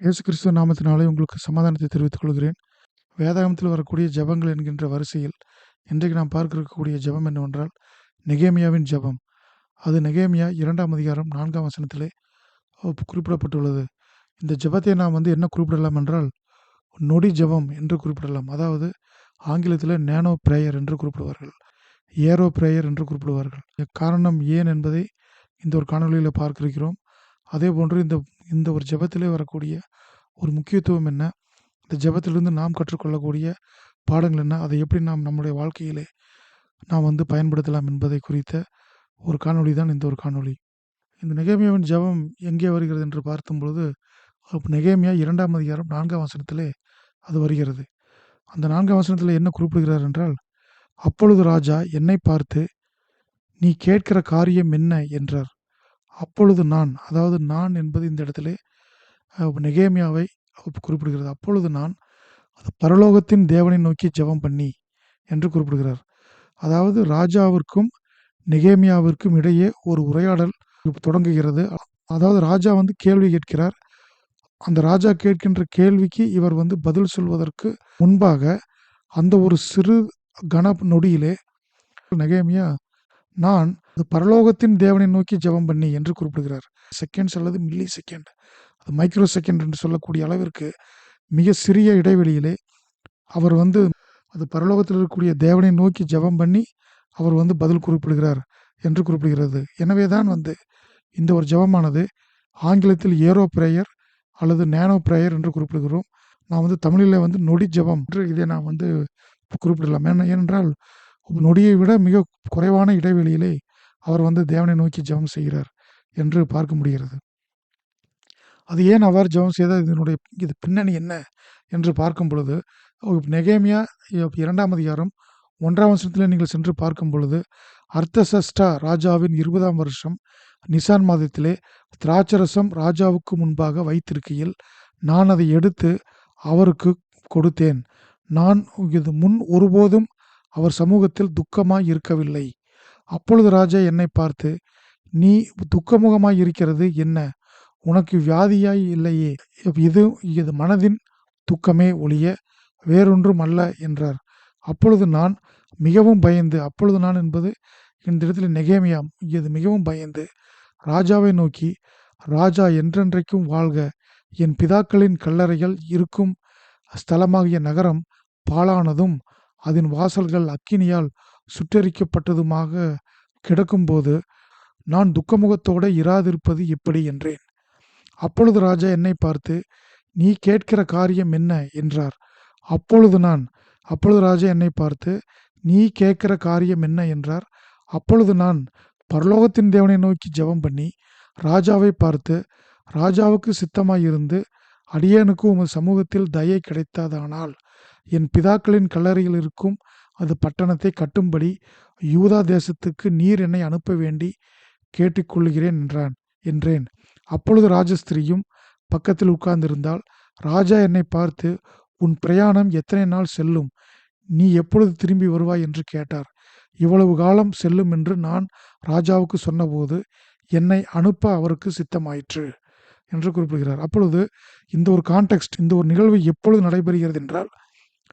இயேசு கிறிஸ்துவ நாமத்தினாலே உங்களுக்கு சமாதானத்தை தெரிவித்துக் கொள்கிறேன். வேதாகமத்தில் வரக்கூடிய ஜெபங்கள் என்கின்ற வரிசையில் இன்றைக்கு நாம் பார்க்க இருக்கக்கூடிய ஜெபம் என்னவென்றால் நெகேமியாவின் ஜெபம். அது நெகேமியா இரண்டாம் அதிகாரம் நான்காம் வசனத்திலே குறிப்பிடப்பட்டுள்ளது. இந்த ஜெபத்தை நாம் வந்து என்ன குறிப்பிடலாம் என்றால் நொடி ஜெபம் என்று குறிப்பிடலாம். அதாவது ஆங்கிலத்தில் நேனோ பிரேயர் என்று குறிப்பிடுவார்கள். ஏரோ பிரேயர் என்று குறிப்பிடுவார்கள். காரணம் ஏன் என்பதை இந்த ஒரு காணொளியில் பார்க்கிருக்கிறோம் அதே போன்று இந்த இந்த ஒரு ஜபத்திலே வரக்கூடிய ஒரு முக்கியத்துவம் என்ன? இந்த ஜபத்திலிருந்து நாம் கற்றுக்கொள்ளக்கூடிய பாடங்கள் என்ன? அதை எப்படி நாம் நம்முடைய வாழ்க்கையிலே நாம் வந்து பயன்படுத்தலாம் என்பதை குறித்த ஒரு காணொளி தான் இந்த ஒரு காணொளி. இந்த நெகேமியாவின் ஜெபம் எங்கே வருகிறது என்று பார்த்தும் பொழுது நெகேமியா இரண்டாம் அதிகாரம் நான்காம் வசனத்திலே அது வருகிறது. அந்த நான்காம் வசனத்தில் என்ன குறிப்பிடுகிறார் என்றால் அப்பொழுது ராஜா என்னை பார்த்து நீ கேட்கிற காரியம் என்ன? என்றார். அப்பொழுது நான் அதாவது நான் என்பது இந்த இடத்திலே நெகேமியாவை குறிப்பிடுகிறது. அப்பொழுது நான் அது பரலோகத்தின் தேவனை நோக்கி ஜெபம் பண்ணி என்று குறிப்பிடுகிறார். அதாவது ராஜாவிற்கும் நெகேமியாவிற்கும் இடையே ஒரு உரையாடல் தொடங்குகிறது. அதாவது ராஜா வந்து கேள்வி கேட்கிறார். அந்த ராஜா கேட்கின்ற கேள்விக்கு இவர் வந்து பதில் சொல்வதற்கு முன்பாக அந்த ஒரு சிறு கன நொடியிலே நெகேமியா நான் அது பரலோகத்தின் தேவனை நோக்கி ஜெபம் பண்ணி என்று குறிப்பிடுகிறார். செகண்ட்ஸ் அல்லது மில்லி செகண்ட் அது மைக்ரோ செகண்ட் என்று சொல்லக்கூடிய அளவிற்கு மிக சிறிய இடைவெளியிலே அவர் வந்து அது பரலோகத்தில் இருக்கக்கூடிய தேவனை நோக்கி ஜெபம் பண்ணி அவர் வந்து பதில் குறிப்பிடுகிறார் என்று குறிப்பிடுகிறது. எனவே தான் வந்து இந்த ஒரு ஜெபமானது ஆங்கிலத்தில் ஏரோ பிரேயர் அல்லது நேனோ பிரேயர் என்று குறிப்பிடுகிறோம். நான் வந்து தமிழில் வந்து நொடி ஜெபம் என்று இதை நான் வந்து குறிப்பிடலாம். ஏன்னா ஏனென்றால் நொடியை விட மிக குறைவான இடைவெளியிலே அவர் வந்து தேவனை நோக்கி ஜெபம் செய்கிறார் என்று பார்க்க முடிகிறது. அது ஏன் அவர் ஜெபம் செய்தால் இதனுடைய இது பின்னணி என்ன? என்று பார்க்கும் பொழுது நெகேமியா இரண்டாம் அதிகாரம் ஒன்றாம் வருஷத்தில் நீங்கள் சென்று பார்க்கும் பொழுது அர்த்தசஷ்டா ராஜாவின் இருபதாம் வருஷம் நிசான் மாதத்திலே திராட்சரசம் ராஜாவுக்கு முன்பாக வைத்திருக்கையில் நான் அதை எடுத்து அவருக்கு கொடுத்தேன். நான் இது முன் ஒருபோதும் அவர் சமூகத்தில் துக்கமாய் இருக்கவில்லை. அப்பொழுது ராஜா என்னை பார்த்து நீ துக்கமுகமாய் இருக்கிறது என்ன? உனக்கு வியாதியாய் இல்லையே? இது இது மனதின் துக்கமே ஒழிய வேறொன்றும் அல்ல என்றார். அப்பொழுது நான் மிகவும் பயந்து அப்பொழுது நான் என்பது இந்த இடத்துல நெகேமியாம் இது மிகவும் பயந்து ராஜாவை நோக்கி ராஜா என்றென்றைக்கும் வாழ்க. என் பிதாக்களின் கல்லறைகள் இருக்கும் ஸ்தலமாகிய நகரம் பாழானதும் அதன் வாசல்கள் அக்கினியால் சுட்டெரிக்கப்பட்டதுமாக கிடக்கும்போது நான் துக்கமுகத்தோடு இராதிருப்பது எப்படி? என்றேன். அப்பொழுது ராஜா என்னை பார்த்து நீ கேட்கிற காரியம் என்ன? என்றார். அப்பொழுது நான் அப்பொழுது ராஜா என்னை பார்த்து நீ கேட்கிற காரியம் என்ன? என்றார். அப்பொழுது நான் பரலோகத்தின் தேவனை நோக்கி ஜெபம் பண்ணி ராஜாவை பார்த்து ராஜாவுக்கு சித்தமாயிருந்து அடியேனுக்கு உமது சமூகத்தில் தயை கிடைத்தாதானால் என் பிதாக்களின் கல்லறையில் இருக்கும் அது பட்டணத்தை கட்டும்படி யூதா தேசத்துக்கு நீர் என்னை அனுப்ப வேண்டி கேட்டுக்கொள்கிறேன் என்றான் என்றேன். அப்பொழுது ராஜஸ்திரியும் பக்கத்தில் உட்கார்ந்திருந்தால் ராஜா என்னை பார்த்து உன் பிரயாணம் எத்தனை நாள் செல்லும்? நீ எப்பொழுது திரும்பி வருவாய்? என்று கேட்டார். இவ்வளவு காலம் செல்லும் என்று நான் ராஜாவுக்கு சொன்னபோது என்னை அனுப்ப அவருக்கு சித்தமாயிற்று என்று குறிப்பிடுகிறார். அப்பொழுது இந்த ஒரு கான்டெக்ஸ்ட் இந்த ஒரு நிகழ்வு எப்பொழுது நடைபெறுகிறது என்றால்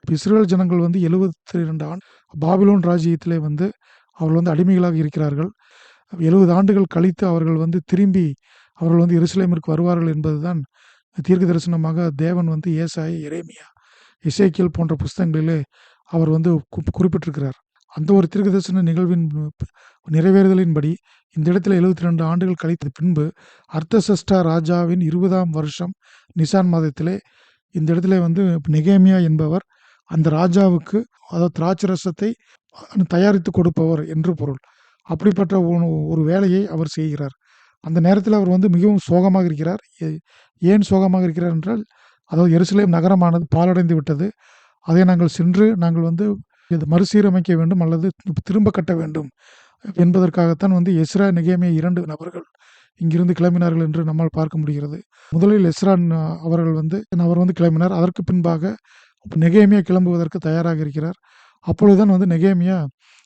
இப்போ இஸ்ரேல் ஜனங்கள் வந்து எழுபத்தி ரெண்டு ஆண்டு பாபிலோன் ராஜ்யத்திலே வந்து அவர்கள் வந்து அடிமைகளாக இருக்கிறார்கள். எழுபது ஆண்டுகள் கழித்து அவர்கள் வந்து திரும்பி அவர்கள் வந்து எருசலேமிற்கு வருவார்கள் என்பதுதான் தீர்க்க தரிசனமாக தேவன் வந்து ஏசாய எரேமியா இசைக்கியல் போன்ற புஸ்தகங்களிலே அவர் வந்து குறிப்பிட்டிருக்கிறார். அந்த ஒரு தீர்க்க தரிசன நிகழ்வின் நிறைவேறுதலின்படி இந்த இடத்துல எழுபத்தி ரெண்டு ஆண்டுகள் கழித்த பின்பு அர்த்தசஷ்டா ராஜாவின் இருபதாம் வருஷம் நிசான் மாதத்திலே இந்த இடத்துல வந்து நெகேமியா என்பவர் அந்த ராஜாவுக்கு அதாவது திராட்சரசத்தை தயாரித்து கொடுப்பவர் என்று பொருள். அப்படிப்பட்ட ஒரு ஒரு வேலையை அவர் செய்கிறார். அந்த நேரத்தில் அவர் வந்து மிகவும் சோகமாக இருக்கிறார். ஏ- ஏன் சோகமாக இருக்கிறார் என்றால் அதாவது எருசலேம் நகரமானது பாலடைந்து விட்டது. அதை நாங்கள் சென்று நாங்கள் வந்து இது மறுசீரமைக்க வேண்டும் அல்லது திரும்ப கட்ட வேண்டும் என்பதற்காகத்தான் வந்து எஸ்ரா நிகேமிய இரண்டு நபர்கள் இங்கிருந்து கிளம்பினார்கள் என்று நம்மால் பார்க்க முடிகிறது. முதலில் எஸ்ரா ந- அவர்கள் வந்து அவர் வந்து கிளம்பினார். அதற்கு பின்பாக நெகேமியா கிளம்புவதற்கு தயாராக இருக்கிறார். அப்பொழுதுதான் வந்து நெகேமியா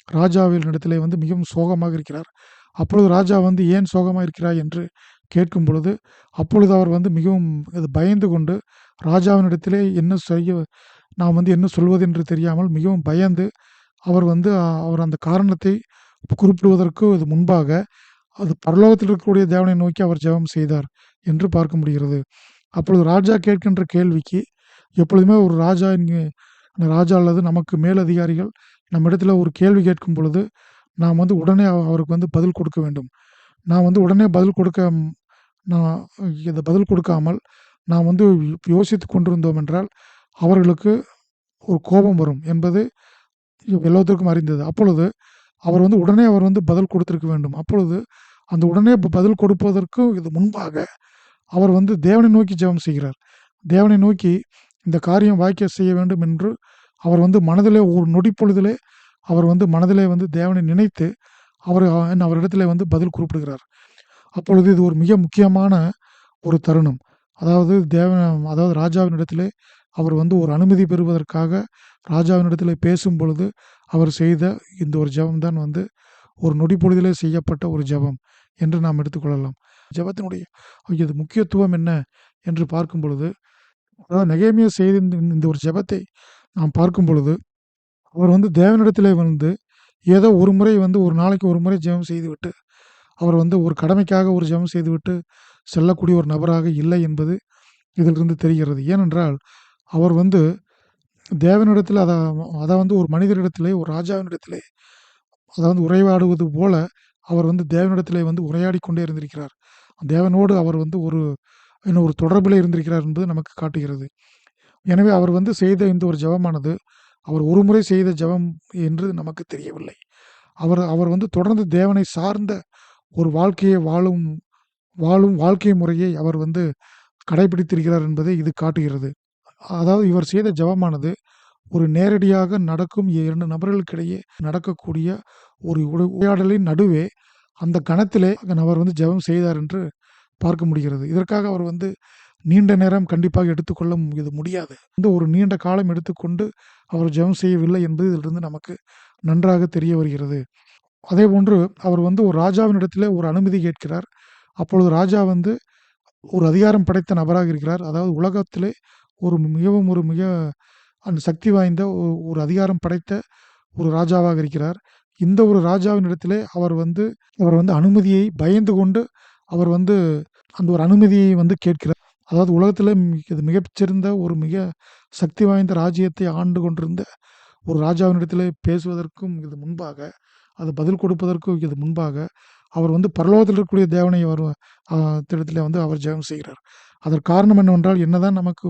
ராஜாவின் இடத்திலே வந்து மிகவும் சோகமாக இருக்கிறார். அப்பொழுது ராஜா வந்து ஏன் சோகமாக இருக்கிறாய்? என்று கேட்கும் பொழுது அப்பொழுது அவர் வந்து மிகவும் அது பயந்து கொண்டு ராஜாவினிடத்திலே என்ன செய்ய நாம் வந்து என்ன சொல்வது என்று தெரியாமல் மிகவும் பயந்து அவர் வந்து அவர் அந்த காரணத்தை குறிப்பிடுவதற்கு அது முன்பாக அது பரலோகத்தில் இருக்கக்கூடிய தேவனை நோக்கி அவர் ஜெபம் செய்தார் என்று பார்க்க முடிகிறது. அப்பொழுது ராஜா கேட்கின்ற கேள்விக்கு எப்பொழுதுமே ஒரு ராஜா இங்கே அந்த ராஜா அல்லது நமக்கு மேலதிகாரிகள் நம்மிடத்தில ஒரு கேள்வி கேட்கும் பொழுது, நாம் வந்து உடனே அவ அவருக்கு வந்து பதில் கொடுக்க வேண்டும். நான் வந்து உடனே பதில் கொடுக்க நான் இதை பதில் கொடுக்காமல் நாம் வந்து யோசித்து கொண்டிருந்தோம் என்றால், அவர்களுக்கு ஒரு கோபம் வரும் என்பது எல்லாத்திற்கும் அறிந்தது. அப்பொழுது அவர் வந்து உடனே அவர் வந்து பதில் கொடுத்திருக்க வேண்டும். அப்பொழுது அந்த உடனே பதில் கொடுப்பதற்கும் இது முன்பாக அவர் வந்து தேவனை நோக்கி ஜெபம் செய்கிறார். தேவனை நோக்கி இந்த காரியம் வாய்க்க செய்ய வேண்டும் என்று அவர் வந்து மனதிலே ஒரு நொடிப்பொழுதிலே அவர் வந்து மனதிலே வந்து தேவனை நினைத்து அவர் அவரிடத்துல வந்து பதில் குறிப்பிடுகிறார். அப்பொழுது இது ஒரு மிக முக்கியமான ஒரு தருணம். அதாவது தேவ அதாவது ராஜாவினிடத்திலே அவர் வந்து ஒரு அனுமதி பெறுவதற்காக ராஜாவினிடத்தில் பேசும் பொழுது, அவர் செய்த இந்த ஒரு ஜெபம் தான் வந்து ஒரு நொடி பொழுதிலே செய்யப்பட்ட ஒரு ஜெபம் என்று நாம் எடுத்துக்கொள்ளலாம். ஜெபத்தினுடைய இது முக்கியத்துவம் என்ன என்று பார்க்கும் பொழுது, அதாவது நெகேமியா செய்த இந்த இந்த ஒரு ஜெபத்தை நாம் பார்க்கும் பொழுது, அவர் வந்து தேவனிடத்திலே வந்து ஏதோ ஒரு முறை வந்து ஒரு நாளைக்கு ஒரு முறை ஜெபம் செய்துவிட்டு, அவர் வந்து ஒரு கடமைக்காக ஒரு ஜெபம் செய்துவிட்டு செல்லக்கூடிய ஒரு நபராக இல்லை என்பது இதிலிருந்து தெரிகிறது. ஏனென்றால், அவர் வந்து தேவனிடத்தில் அதை அதை வந்து ஒரு மனிதரிடத்திலே, ஒரு ராஜாவினிடத்திலே வந்து உரையாடுவது போல அவர் வந்து தேவனிடத்திலே வந்து உரையாடி கொண்டே இருந்திருக்கிறார். தேவனோடு அவர் வந்து ஒரு இன்னும் ஒரு தொடர்பில் இருந்திருக்கிறார் என்பது நமக்கு காட்டுகிறது. எனவே அவர் வந்து செய்த இந்த ஒரு ஜெபமானது, அவர் ஒரு முறை செய்த ஜெபம் என்று நமக்கு தெரியவில்லை. அவர் அவர் வந்து தொடர்ந்து தேவனை சார்ந்த ஒரு வாழ்க்கையை வாழும் வாழும் வாழ்க்கை முறையை அவர் வந்து கடைபிடித்திருக்கிறார் என்பதை இது காட்டுகிறது. அதாவது இவர் செய்த ஜெபமானது ஒரு நேரடியாக நடக்கும் இரண்டு நபர்களுக்கிடையே நடக்கக்கூடிய ஒரு உரையாடலின் நடுவே அந்த கணத்திலே அவர் வந்து ஜெபம் செய்தார் என்று பார்க்க முடிகிறது. இதற்காக அவர் வந்து நீண்ட நேரம் கண்டிப்பாக எடுத்துக்கொள்ள இது முடியாது. இந்த ஒரு நீண்ட காலம் எடுத்துக்கொண்டு அவர் ஜெபம் செய்யவில்லை என்பது இதிலிருந்து நமக்கு நன்றாக தெரிய வருகிறது. அதே போன்று அவர் வந்து ஒரு ராஜாவின் இடத்துல ஒரு அனுமதி கேட்கிறார். அப்பொழுது ராஜா வந்து ஒரு அதிகாரம் படைத்த நபராக இருக்கிறார். அதாவது உலகத்திலே ஒரு மிகவும் ஒரு மிக அந்த சக்தி வாய்ந்த ஒரு அதிகாரம் படைத்த ஒரு ராஜாவாக இருக்கிறார். இந்த ஒரு ராஜாவின் இடத்திலே அவர் வந்து அவர் வந்து அனுமதியை பயந்து கொண்டு அவர் வந்து அந்த ஒரு அனுமதியை வந்து கேட்கிறார். அதாவது உலகத்தில் இது மிகச்சிறந்த ஒரு மிக சக்தி வாய்ந்த ராஜ்யத்தை ஆண்டு கொண்டிருந்த ஒரு ராஜாவினிடத்தில் பேசுவதற்கும் இது முன்பாக, அது பதில் கொடுப்பதற்கும் இது முன்பாக, அவர் வந்து பரலோகத்தில் இருக்கக்கூடிய தேவனை அவர் திடத்தில் வந்து அவர் ஜெயம் செய்கிறார். அதற்கு காரணம் என்னவென்றால், என்னதான் நமக்கு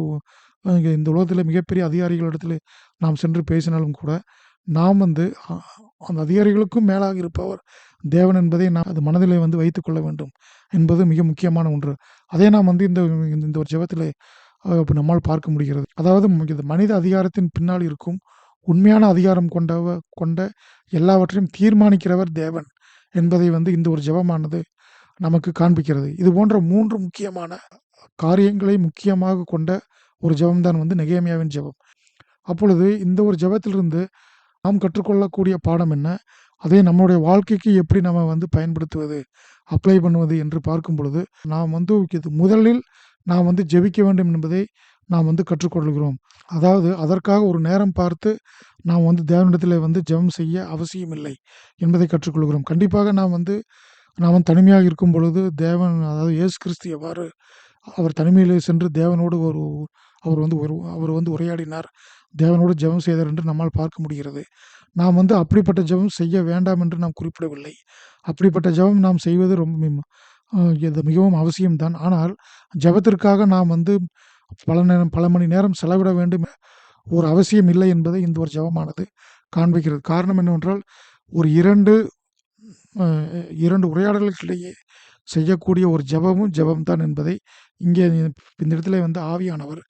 இந்த உலகத்தில் மிகப்பெரிய அதிகாரிகளிடத்தில் நாம் சென்று பேசினாலும் கூட, நாம் வந்து அந்த அதிகாரிகளுக்கும் மேலாக இருப்பவர் தேவன் என்பதை நாம் அது மனதிலே வந்து வைத்துக்கொள்ள வேண்டும் என்பது மிக முக்கியமான ஒன்று. அதை நாம் வந்து இந்த இந்த ஒரு ஜெபத்திலே நம்மால் பார்க்க முடிகிறது. அதாவது இது மனித அதிகாரத்தின் பின்னால் இருக்கும் உண்மையான அதிகாரம் கொண்டவ கொண்ட எல்லாவற்றையும் தீர்மானிக்கிறவர் தேவன் என்பதை வந்து இந்த ஒரு ஜெபமானது நமக்கு காண்பிக்கிறது. இது போன்ற மூன்று முக்கியமான காரியங்களை முக்கியமாக கொண்ட ஒரு ஜெபம் தான் வந்து நெகேமியாவின் ஜெபம். அப்பொழுது இந்த ஒரு ஜபத்திலிருந்து நாம் கற்றுக்கொள்ளக்கூடிய பாடம் என்ன? அதை நம்முடைய வாழ்க்கைக்கு எப்படி நம்ம வந்து பயன்படுத்துவது, அப்ளை பண்ணுவது என்று பார்க்கும் பொழுது, நாம் வந்து இது முதலில் நாம் வந்து ஜெபிக்க வேண்டும் என்பதை நாம் வந்து கற்றுக்கொள்கிறோம். அதாவது அதற்காக ஒரு நேரம் பார்த்து நாம் வந்து தேவனிடத்தில் வந்து ஜெபம் செய்ய அவசியமில்லை என்பதை கற்றுக்கொள்கிறோம். கண்டிப்பாக நாம் வந்து நாம் தனிமையாக இருக்கும் பொழுது தேவன் அதாவது இயேசு கிறிஸ்து எவ்வாறு அவர் தனிமையிலே சென்று தேவனோடு ஒரு அவர் வந்து ஒரு அவர் வந்து உரையாடினார். தேவனோடு ஜெபம் செய்தார் என்று நம்மால் பார்க்க முடிகிறது. நாம் வந்து அப்படிப்பட்ட ஜெபம் செய்ய வேண்டாம் என்று நாம் குறிப்பிடவில்லை. அப்படிப்பட்ட ஜெபம் நாம் செய்வது ரொம்ப இது மிகவும் அவசியம் தான். ஆனால் ஜெபத்திற்காக நாம் வந்து பல நேரம் பல மணி நேரம் செலவிட வேண்டும் ஒரு அவசியம் இல்லை என்பதை இந்த ஒரு ஜெபமானது காண்பிக்கிறது. காரணம் என்னவென்றால், ஒரு 2 அ 2 உரையாடல்களுக்கிடையே செய்யக்கூடிய ஒரு ஜெபமும் ஜெபம் தான் என்பதை இங்கே இந்த இடத்துல வந்து ஆவியானவர்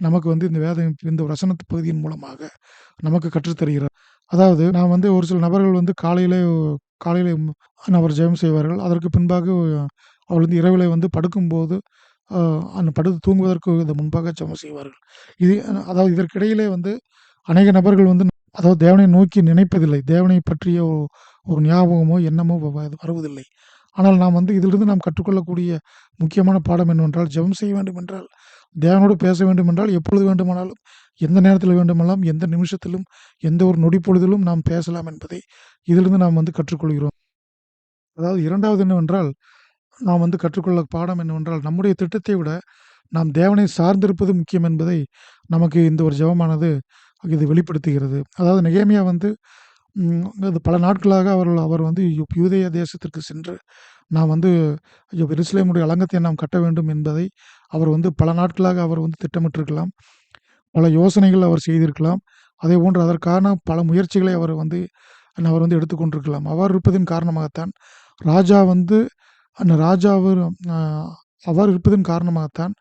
நமக்கு வந்து இந்த வேத இந்த வசனத்து பகுதியின் மூலமாக நமக்கு கற்றுத் தருகிறார். அதாவது நான் வந்து ஒரு சில நபர்கள் வந்து காலையிலே காலையிலே அவர் ஜெபம் செய்வார்கள். அதற்கு பின்பாக அவர் வந்து இரவிலே வந்து படுக்கும்போது அந்த படுத்து தூங்குவதற்கு இதை முன்பாக ஜெபம் செய்வார்கள். இது அதாவது இதற்கிடையிலே வந்து அநேக நபர்கள் வந்து அதாவது தேவனை நோக்கி நினைப்பதில்லை. தேவனை பற்றிய ஒரு ஞாபகமோ, எண்ணமோ வ வருவதில்லை. ஆனால் நாம் வந்து இதிலிருந்து நாம் கற்றுக்கொள்ளக்கூடிய முக்கியமான பாடம் என்னவென்றால் ஜெபம் செய்ய வேண்டும் என்றால் தேவனோடு பேச வேண்டும் என்றால் எப்பொழுது வேண்டுமானாலும் எந்த நேரத்தில் வேண்டுமானாலும் எந்த நிமிஷத்திலும் எந்த ஒரு நொடிப்பொழுதிலும் நாம் பேசலாம் என்பதை இதிலிருந்து நாம் வந்து கற்றுக்கொள்கிறோம். அதாவது இரண்டாவது என்னவென்றால் நாம் வந்து கற்றுக்கொள்ள பாடம் என்னவென்றால் நம்முடைய திட்டத்தை விட நாம் தேவனை சார்ந்திருப்பது முக்கியம் என்பதை நமக்கு இந்த ஒரு ஜெபமானது இது வெளிப்படுத்துகிறது. அதாவது நெகேமியா வந்து அது பல நாட்களாக அவர்கள் அவர் வந்து யு யூதேய தேசத்திற்கு சென்று நாம் வந்து ஐயோ, எருசலேமுடைய அலங்கத்தை நாம் கட்ட வேண்டும் என்பதை அவர் வந்து பல நாட்களாக அவர் வந்து திட்டமிட்டிருக்கலாம். பல யோசனைகள் அவர் செய்திருக்கலாம். அதே போன்று அதற்கான பல முயற்சிகளை அவர் வந்து அவர் வந்து எடுத்துக்கொண்டிருக்கலாம். அவர் இருப்பதின் காரணமாகத்தான் ராஜா வந்து அந்த ராஜாவர் அவர் ஆஹ், இருப்பதன் காரணமாகத்தான்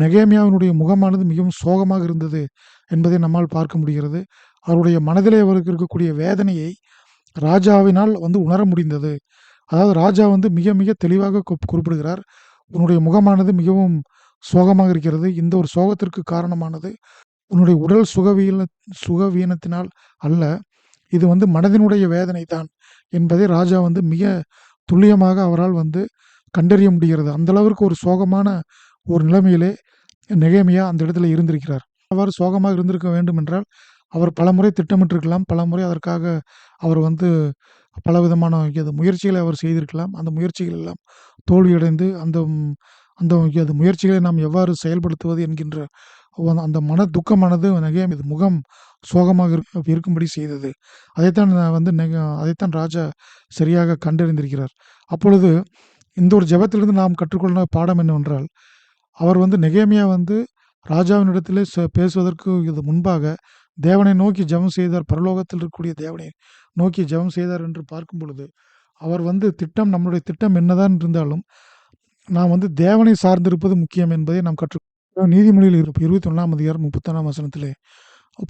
நெகேமியாவினுடைய முகமானது மிகவும் சோகமாக இருந்தது என்பதை நம்மால் பார்க்க முடிகிறது. அவருடைய மனதிலே அவருக்கு இருக்கக்கூடிய வேதனையை ராஜாவினால் வந்து உணர முடிந்தது. அதாவது ராஜா வந்து மிக மிக தெளிவாக குறிப்பிடுகிறார். உன்னுடைய முகமானது மிகவும் சோகமாக இருக்கிறது. இந்த ஒரு சோகத்திற்கு காரணமானது உன்னுடைய உடல் சுகவீன சுகவீனத்தினால் அல்ல. இது வந்து மனதினுடைய வேதனை தான் என்பதை ராஜா வந்து மிக துல்லியமாக அவரால் வந்து கண்டறிய முடிகிறது. அந்த அளவிற்கு ஒரு சோகமான ஒரு நிலைமையிலே நிகழமையாக அந்த இடத்துல இருந்திருக்கிறார். அவ்வாறு சோகமாக இருந்திருக்க வேண்டும் என்றால் அவர் பலமுறை திட்டமிட்டிருக்கலாம். பலமுறை அதற்காக அவர் வந்து பலவிதமான இது முயற்சிகளை அவர் செய்திருக்கலாம். அந்த முயற்சிகள் எல்லாம் தோல்வியடைந்து அந்த அந்த அது முயற்சிகளை நாம் எவ்வாறு செயல்படுத்துவது என்கின்ற அந்த மன துக்கமானது நகையம் இது முகம் சோகமாக இருக்- இருக்கும்படி செய்தது. அதைத்தான் நான் வந்து நெக- அதைத்தான் ராஜா சரியாக கண்டறிந்திருக்கிறார். அப்பொழுது இந்த ஒரு ஜபத்திலிருந்து நாம் கற்றுக்கொள்ள பாடம் என்னவென்றால் அவர் வந்து நெகேமியா வந்து ராஜாவினிடத்திலே பேசுவதற்கு இது முன்பாக தேவனை நோக்கி ஜெபம் செய்தார். பரலோகத்தில் இருக்கக்கூடிய தேவனை நோக்கி ஜெபம் செய்தார் என்று பார்க்கும் பொழுது அவர் வந்து திட்டம் நம்மளுடைய திட்டம் என்னதான் இருந்தாலும் நாம் வந்து தேவனை சார்ந்திருப்பது முக்கியம் என்பதை நாம் கற்று நீதிமொழியில் இருபத்தி ஒன்றாம் அதிகாரம் முப்பத்தொன்னாம் வசனத்திலே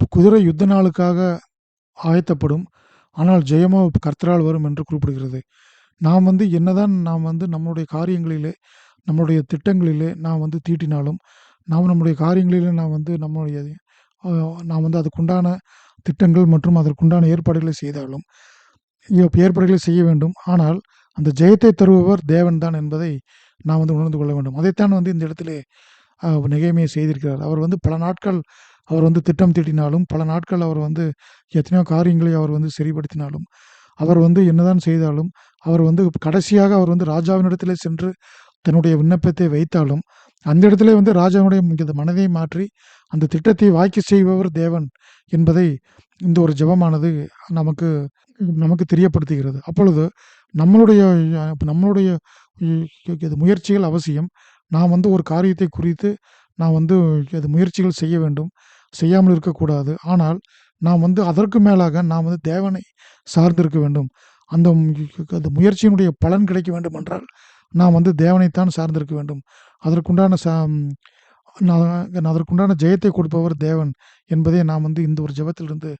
குதிரை யுத்த நாளுக்காக ஆயத்தப்படும் ஆனால் ஜெயமோ கர்த்தரால் வரும் என்று குறிப்பிடுகிறது. நாம் வந்து என்னதான் நாம் வந்து நம்மளுடைய காரியங்களிலே நம்மளுடைய திட்டங்களிலே நாம் வந்து தீட்டினாலும் நாம் நம்முடைய காரியங்களிலே நாம் வந்து நம்மளுடைய நாம் வந்து அதுக்குண்டான திட்டங்கள் மற்றும் அதற்குண்டான ஏற்பாடுகளை செய்தாலும் ஏற்பாடுகளை செய்ய வேண்டும். ஆனால் அந்த ஜெயத்தை தருபவர் தேவன் தான் என்பதை நாம் வந்து உணர்ந்து கொள்ள வேண்டும். அதைத்தான் வந்து இந்த இடத்திலே நெகைமையை செய்திருக்கிறார். அவர் வந்து பல நாட்கள் அவர் வந்து திட்டம் தீட்டினாலும் பல நாட்கள் அவர் வந்து எத்தனையோ காரியங்களை அவர் வந்து சரிப்படுத்தினாலும் அவர் வந்து என்னதான் செய்தாலும் அவர் வந்து கடைசியாக அவர் வந்து ராஜாவினிடத்திலே சென்று தன்னுடைய விண்ணப்பத்தை வைத்தாலும் அந்த இடத்துல வந்து ராஜாவுடைய இந்த மனதை மாற்றி அந்த திட்டத்தை வாக்கி செய்பவர் தேவன் என்பதை இந்த ஒரு ஜெபமானது நமக்கு நமக்கு தெரியப்படுத்துகிறது. அப்பொழுது நம்மளுடைய நம்மளுடைய இது முயற்சிகள் அவசியம். நாம் வந்து ஒரு காரியத்தை குறித்து நாம் வந்து அது முயற்சிகள் செய்ய வேண்டும். செய்யாமல் இருக்கக்கூடாது. ஆனால் நாம் வந்து அதற்கு மேலாக நாம் வந்து தேவனை சார்ந்திருக்க வேண்டும். அந்த அந்த முயற்சியினுடைய பலன் கிடைக்க வேண்டும் என்றால் நாம் வந்து தேவனைத்தான் சார்ந்திருக்க வேண்டும். அதற்குண்டான சா நான் அதற்குண்டான ஜெயத்தை கொடுப்பவர் தேவன் என்பதை நாம் வந்து இந்த ஒரு ஜபத்திலிருந்து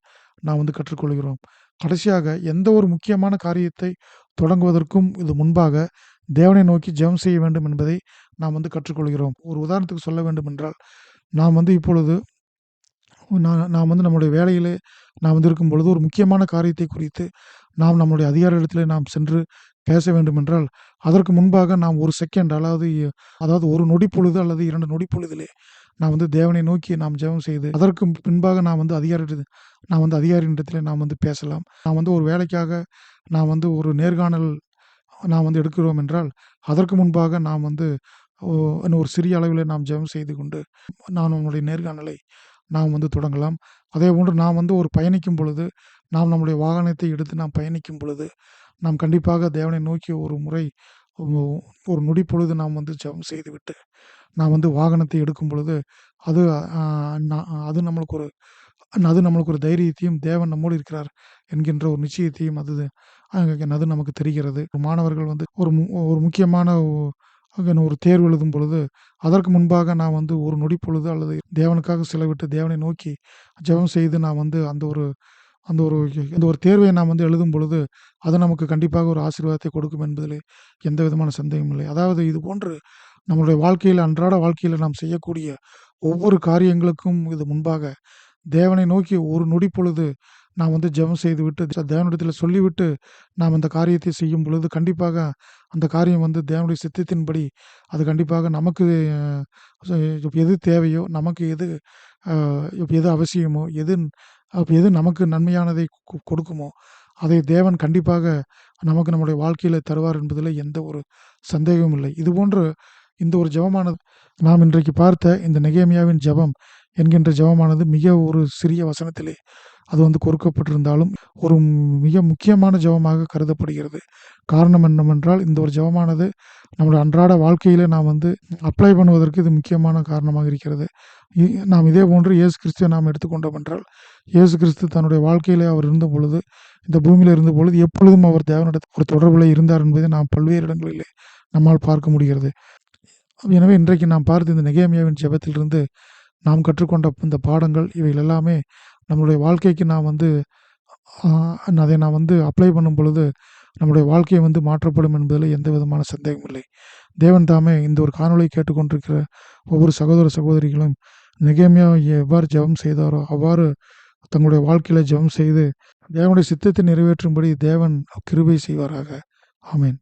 நாம் வந்து கற்றுக்கொள்கிறோம். கடைசியாக எந்த ஒரு முக்கியமான காரியத்தை தொடங்குவதற்கும் இது முன்பாக தேவனை நோக்கி ஜெபம் செய்ய வேண்டும் என்பதை நாம் வந்து கற்றுக்கொள்கிறோம். ஒரு உதாரணத்துக்கு சொல்ல வேண்டும் என்றால் நாம் வந்து இப்பொழுது நான் நாம் வந்து நம்முடைய வேலையிலே நாம் வந்து இருக்கும் பொழுது ஒரு முக்கியமான காரியத்தை குறித்து நாம் நம்முடைய அதிகாரிடத்திலே நாம் சென்று பேச வேண்டுமென்றால் அதற்கு முன்பாக நாம் ஒரு செகண்ட் அதாவது அதாவது ஒரு நொடி பொழுது அல்லது இரண்டு நொடி பொழுதிலே நான் வந்து தேவனை நோக்கி நாம் ஜெபம் செய்து அதற்கு பின்பாக நான் வந்து அதிகாரி நான் வந்து அதிகாரியிடத்தில் நாம் வந்து பேசலாம். நான் வந்து ஒரு வேலைக்காக நான் வந்து ஒரு நேர்காணல் நாம் வந்து எடுக்கிறோம் என்றால் அதற்கு முன்பாக நாம் வந்து ஓ, ஒரு சிறிய அளவில் நாம் ஜெபம் செய்து கொண்டு நான் நம்முடைய நேர்காணலை நாம் வந்து தொடங்கலாம். அதே போன்று நாம் வந்து ஒரு பயணிக்கும் பொழுது நாம் நம்முடைய வாகனத்தை எடுத்து நாம் பயணிக்கும் பொழுது நாம் கண்டிப்பாக தேவனை நோக்கி ஒரு முறை ஒரு நொடி பொழுது நாம் வந்து ஜெபம் செய்துவிட்டு நாம் வந்து வாகனத்தை எடுக்கும் பொழுது அது அது நம்மளுக்கு ஒரு அது நம்மளுக்கு ஒரு தைரியத்தையும் தேவன் நம்மோடு இருக்கிறார் என்கின்ற ஒரு நிச்சயத்தையும் அது அது நமக்கு தெரிகிறது. மாணவர்கள் வந்து ஒரு மு- ஒரு முக்கியமான ஒரு தேர்வு எழுதும் பொழுது அதற்கு முன்பாக நான் வந்து ஒரு நொடி பொழுது அல்லது தேவனுக்காக செலவிட்டு தேவனை நோக்கி ஜெபம் செய்து நான் வந்து அந்த ஒரு அந்த ஒரு இந்த ஒரு தேர்வை நாம் வந்து எழுதும் பொழுது அது நமக்கு கண்டிப்பாக ஒரு ஆசீர்வாதத்தை கொடுக்கும் என்பதில் எந்த விதமான சந்தேகமும் இல்லை. அதாவது இது போன்று நம்மளுடைய வாழ்க்கையில் அன்றாட வாழ்க்கையில் நாம் செய்யக்கூடிய ஒவ்வொரு காரியங்களுக்கும் இது முன்பாக தேவனை நோக்கி ஒரு நொடி பொழுது நாம் வந்து ஜெபம் செய்துவிட்டு தேவனிடத்தில் சொல்லிவிட்டு நாம் அந்த காரியத்தை செய்யும் பொழுது கண்டிப்பாக அந்த காரியம் வந்து தேவனுடைய சித்தத்தின்படி அது கண்டிப்பாக நமக்கு எது தேவையோ நமக்கு எது எது அவசியமோ எது அப்போ எது நமக்கு நன்மையானதை கொ- கொடுக்குமோ அதை தேவன் கண்டிப்பாக நமக்கு நம்முடைய வாழ்க்கையில் தருவார் என்பதில் எந்த ஒரு சந்தேகமும் இல்லை. இது போன்ற இந்த ஒரு ஜெபமானது நாம் இன்றைக்கு பார்த்த இந்த நெகேமியாவின் ஜெபம் என்கின்ற ஜெபமானது மிக ஒரு சிறிய வசனத்திலே அது வந்து கொடுக்கப்பட்டிருந்தாலும் ஒரு மிக முக்கியமான ஜெபமாக கருதப்படுகிறது. காரணம் என்னவென்றால் இந்த ஒரு ஜெபமானது நம்முடைய அன்றாட வாழ்க்கையில் நாம் வந்து அப்ளை பண்ணுவதற்கு இது முக்கியமான காரணமாக இருக்கிறது. இ- நாம் இதே போன்று இயேசு கிறிஸ்துவை நாம் எடுத்துக்கொண்டோம் என்றால் இயேசு கிறிஸ்து தன்னுடைய வாழ்க்கையிலே அவர் இருந்த பொழுது இந்த பூமியில் இருந்த பொழுது எப்பொழுதும் அவர் தேவனிடத்தில் ஒரு தொடர்பில் இருந்தார் என்பதை நாம் பல்வேறு இடங்களிலே நம்மால் பார்க்க முடிகிறது. எனவே இன்றைக்கு நாம் பார்த்த இந்த நெகேமியாவின் ஜபத்திலிருந்து நாம் கற்றுக்கொண்ட இந்த பாடங்கள் இவைகள் எல்லாமே நம்மளுடைய வாழ்க்கைக்கு நான் வந்து அதை நான் வந்து அப்ளை பண்ணும் பொழுது நம்முடைய வாழ்க்கை வந்து மாற்றப்படும் என்பதில் எந்த விதமான சந்தேகமும் இல்லை. தேவன் தாமே இந்த ஒரு காணொலியை கேட்டுக்கொண்டிருக்கிற ஒவ்வொரு சகோதர சகோதரிகளும் நெகேமியா எவ்வாறு ஜெபம் செய்தாரோ அவ்வாறு தங்களுடைய வாழ்க்கையில ஜெபம் செய்து தேவனுடைய சித்தத்தை நிறைவேற்றும்படி தேவன் கிருபை செய்வாராக. ஆமீன்.